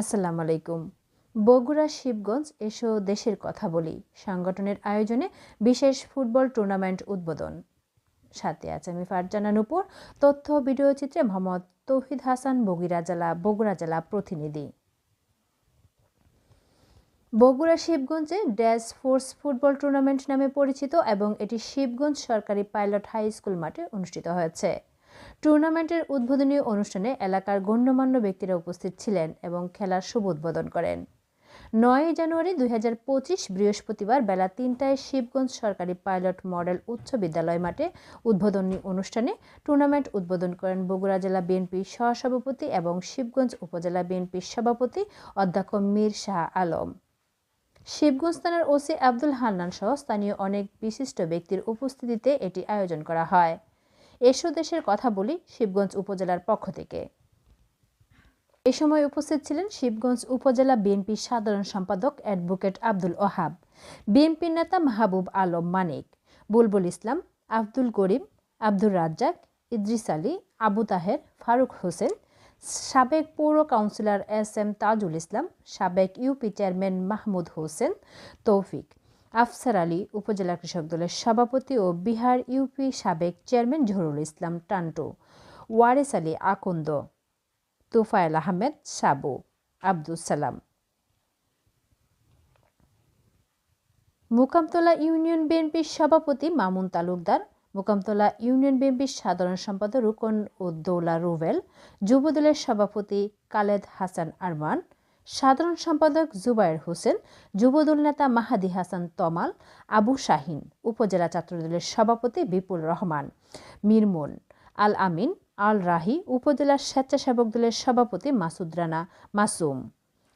আসসালামু আলাইকুম। বগুড়া, শিবগঞ্জ এসো দেশের কথা বলি। সংগঠনের আয়োজনে বিশেষ ফুটবল টুর্নামেন্ট উদ্বোধন। সাথে আছে আমি ফারজানা নুপুর। তথ্য ভিডিও চিত্রে মোহাম্মদ তৌহিদ হাসান, বগুড়া জেলা বগুড়া জেলা প্রতিনিধি। বগুড়া, শিবগঞ্জে ড্যাশ ফোর্স ফুটবল টুর্নামেন্ট নামে পরিচিত এবং এটি শিবগঞ্জ সরকারি পাইলট হাই স্কুল মাঠে অনুষ্ঠিত হয়েছে। টুর্নামেন্টের উদ্বোধনী অনুষ্ঠানে এলাকার গণ্যমান্য ব্যক্তিরা উপস্থিত ছিলেন এবং খেলার শুভ উদ্বোধন করেন। নয় জানুয়ারি দুই হাজার পঁচিশ বৃহস্পতিবার বেলা তিনটায় শিবগঞ্জ সরকারি পাইলট মডেল উচ্চ বিদ্যালয় মাঠে উদ্বোধনী অনুষ্ঠানে টুর্নামেন্ট উদ্বোধন করেন বগুড়া জেলা বিএনপির সহসভাপতি এবং শিবগঞ্জ উপজেলা বিএনপির সভাপতি অধ্যক্ষ মীর শাহ আলম। শিবগঞ্জ থানার ওসি আব্দুল হান্নান সহ স্থানীয় অনেক বিশিষ্ট ব্যক্তির উপস্থিতিতে এটি আয়োজন করা হয়। এসো দেশের কথা বলি শিবগঞ্জ উপজেলার পক্ষ থেকে। এ সময় উপস্থিত ছিলেন শিবগঞ্জ উপজেলা বিএনপির সাধারণ সম্পাদক অ্যাডভোকেট আব্দুল ওহাব বিএনপির নেতা মাহবুব আলম মানিক, বুলবুল ইসলাম, আব্দুল করিম, আব্দুর রাজ্জাক, ইদ্রিস আলী, আবু তাহের, ফারুক হোসেন, সাবেক পৌর councillor S M Tajul Islam, সাবেক ইউপি চেয়ারম্যান মাহমুদ হোসেন, তৌফিক আফসার আলী উপজেলা কৃষক দলের সভাপতি ও বিহার ইউপি সাবেক চেয়ারম্যান জহুরুল ইসলাম টান্টু, ওয়ারেস আলী আকন্দ, তোফায়েল আহমেদ সাবু আব্দুল সালাম। মুকামতলা ইউনিয়ন বিএনপির সভাপতি মামুন তালুকদার, মোকামতলা ইউনিয়ন বিএনপির সাধারণ সম্পাদক রুকন উদ্দৌলা রুবেল যুবদলের সভাপতি কালেদ হাসান আরমান সাধারণ সম্পাদক জুবায়ের হোসেন, যুবদল নেতা মাহাদি হাসান তমাল, আবু শাহিন, উপজেলা ছাত্রদলের সভাপতি বিপুল রহমান মিরমুন আল আমিন, আল রাহি, উপজেলা স্বেচ্ছাসেবক দলের সভাপতি মাসুদ রানা মাসুম।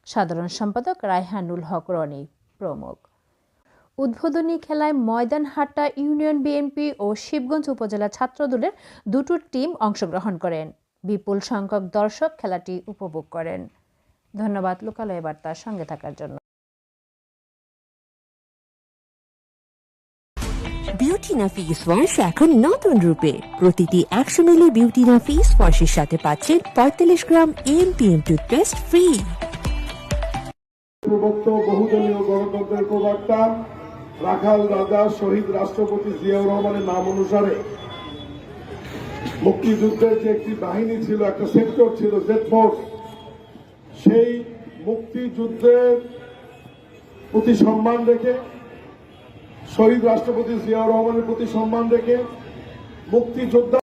সাধারণ সম্পাদক রায়হানুল হক রনি, প্রমুখ। উদ্বোধনী খেলায় ময়দানহাটা ইউনিয়ন বিএনপি ও শিবগঞ্জ উপজেলা ছাত্রদলের দুটো টিম অংশগ্রহণ করেন। বিপুল সংখ্যক দর্শক খেলাটি উপভোগ করেন। ধন্যবাদ লোকালয় বার্তার সঙ্গে থাকার জন্য। বিউটি না ফেস ওয়াশ এখন নতুন রূপে। প্রতিটি একশো মিলি বিউটি না ফেস ওয়াশের সাথে পাচ্ছেন পঁয়তাল্লিশ গ্রাম এমপিএম টুথপেস্ট ফ্রি প্রবক্ত বহুদলীয় গণতন্ত্রের প্রবক্তা রাখাল রাজা শহীদ রাষ্ট্রপতি জিয়াউর রহমানের নাম অনুসারে। মুক্তিযুদ্ধের যে একটি বাহিনী ছিল একটা সেক্টর ছিল জেড ফোর্স সেই মুক্তিযুদ্ধের প্রতি সম্মান রেখে শহীদ রাষ্ট্রপতি জিয়াউর রহমানের প্রতি সম্মান রেখে মুক্তিযোদ্ধা